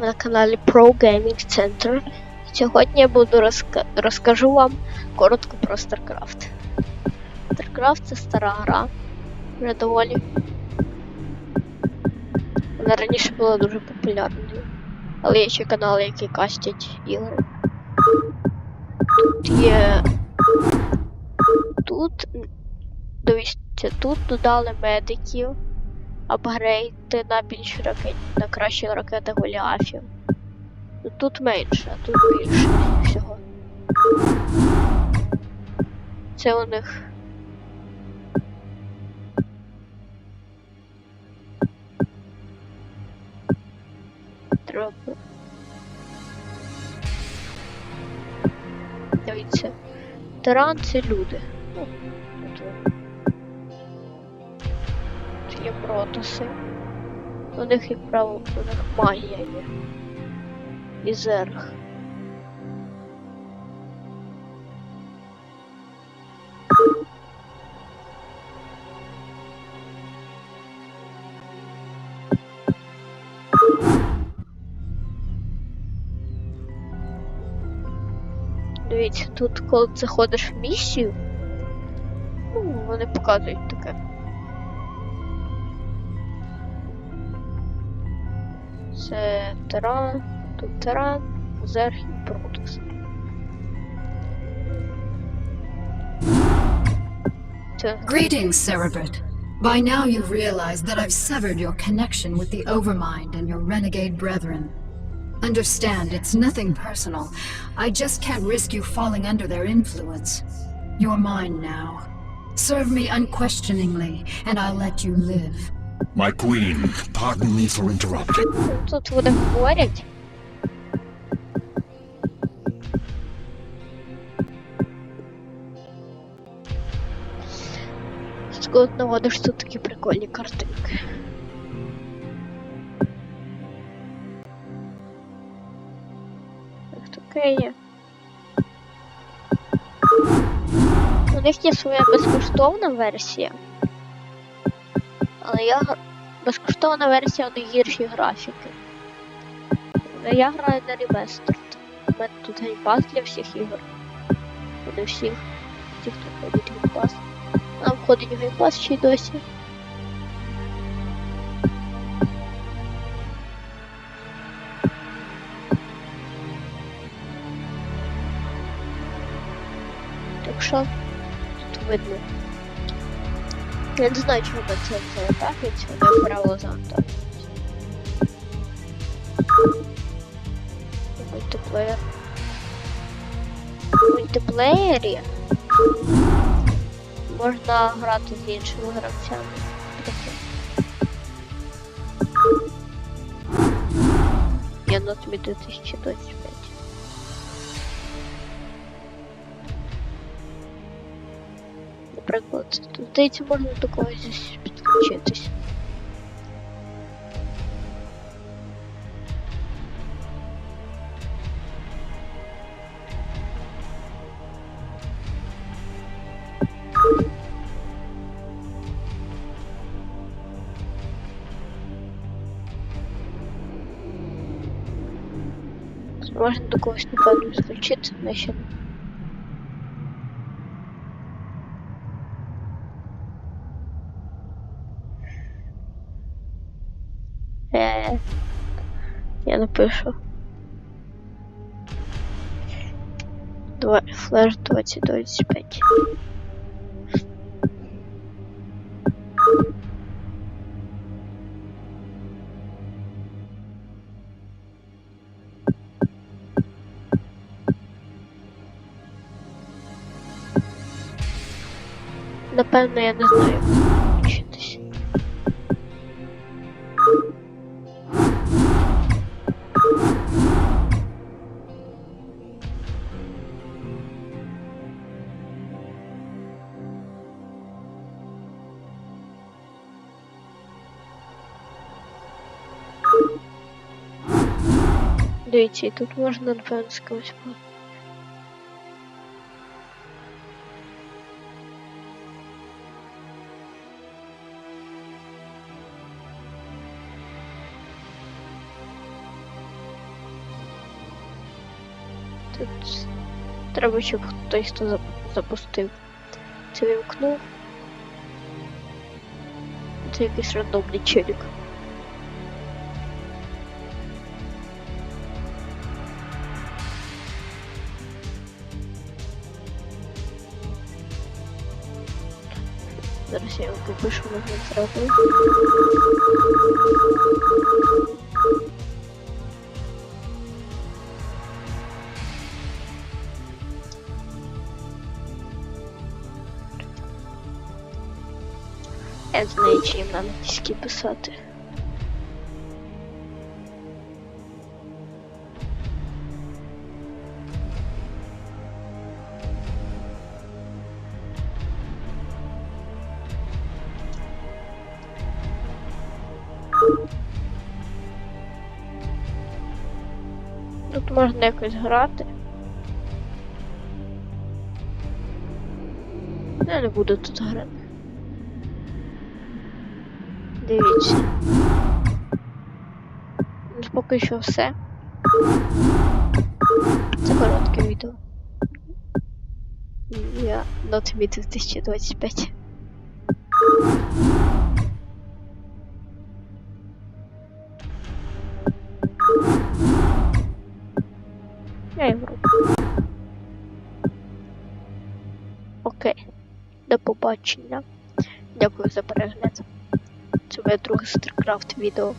На каналі Pro Gaming Center. Сьогодні я буду розка- розкажу вам коротко про StarCraft. StarCraft це стара гра, вже доволі. Вона раніше була дуже популярною. Але є ще канали, які кастять ігри. Тут є. Тут. Дивіться, тут додали медиків, апгрейди на більш ракет, на кращі ракети Голіафів. Ну, Тут менше, а тут більше всього. Це у них. Треба. Дивіться. Тиран це люди. Тут протоси. У них, як правило, у них магія є. І зерг. Дивіться, тут коли заходиш в місію, ну, вони показують таке. Це тиран, тут тиран, зерг і протус. Це Greetings, Cerebrit. By now you've realized that I've severed your connection with the Overmind and your renegade brethren. Understand, it's nothing personal. I just can't risk you falling under their influence. You're mine now. Serve me unquestioningly, and I'll let you live. My queen, pardon me for interrupting. Тут вони говорять. Ти наводиш тут такі прикольні картинки. Так, таке є. У них є своя безкоштовна версія. Але я безкоштовна версія у них гірші графіки. Я граю на реместерд. У мене тут геймпас для всіх ігор. Вони всіх. Ті, хто ходить геймпас. Нам входить геймпас ще й досі. Так що тут видно. Я не знаю, чого це цього не правило завтра. Мультиплеєр. В мультиплеєрі можна грати з іншими гравцями. Я на тобі 2025. Наприклад, тут здається, можна до когось підключитись. Можна до когось, напевно, підключитися, але ще не. Я напишу. Два, флеш 2025. Напевно, я не знаю. Дивіться, і тут можна, напевно, з когось по- Тут треба, щоб хтось хто зап- запустив. Це вімкнув. Це якийсь рандомний челік. Зараз я йому попишу, як він. Я знаю, чим нам на англійській писати. Можна якось грати. Я не буду тут грати. Дивіться. Поки що все. Це коротке відео. Я not mid 2025. Я. Окей. До побачення. Дякую за перегляд. Це моє друге StarCraft відео.